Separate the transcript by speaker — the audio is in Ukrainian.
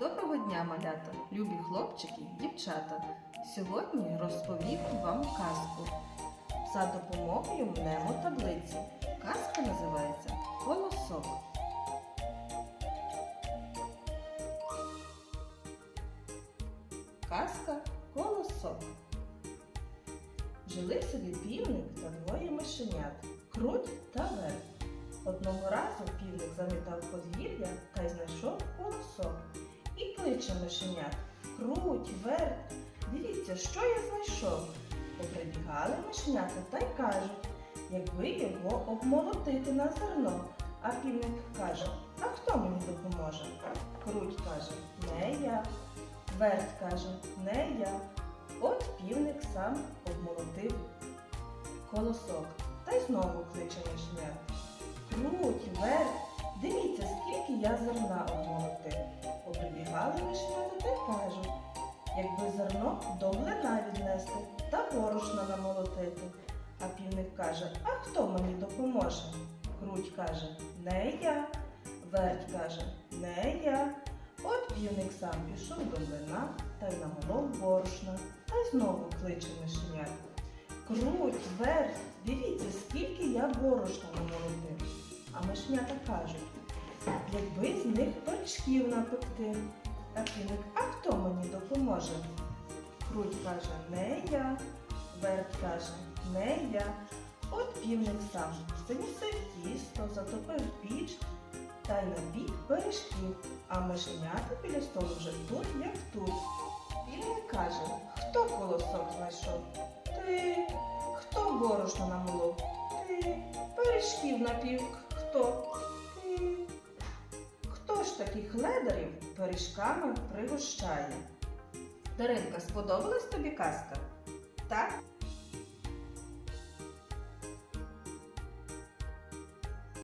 Speaker 1: Доброго дня, малята, любі хлопчики, дівчата. Сьогодні розповім вам казку. За допомогою мнемотаблиці. Казка називається Колосок. Казка Колосок. Жили собі півник та двоє мишенят Круть та Верх. Одного разу півник замітав подвір'я та й знайшов. І мишенят Круть, Верх, дивіться, що я знайшов. Поприбігали мишенята та й кажуть, якби його обмолотити на зерно. А півник каже, а хто мені допоможе? Круть каже, не я. Верт каже, не я. От півник сам обмолотив колосок та й знову кличе мишенят. Круть, верт, дивіться, скільки я зерна обмолотив. До млина віднести та борошна намолотити. А півник каже, а хто мені допоможе? Круть каже, не я. Верть каже, не я. От півник сам пішов до млина та й намолов борошна, та й знову кличе мишенят. Круть, верть, дивіться, скільки я борошна намолотив. А мишенята кажуть, якби з них пиріжків напекти. А півник, а хто мені допоможе? Круть каже, не я. Верть каже, не я. От півник сам замісив тісто, затопив піч та й напік пиріжків, а мишенята біля столу вже тут, як тут. Півник каже, хто колосок знайшов? Ти. Хто борошно намолов? Ти. Пиріжків напік. Хто? Ти. Хто ж таких ледарів пиріжками пригощає? Даринка, сподобалась тобі казка? Так?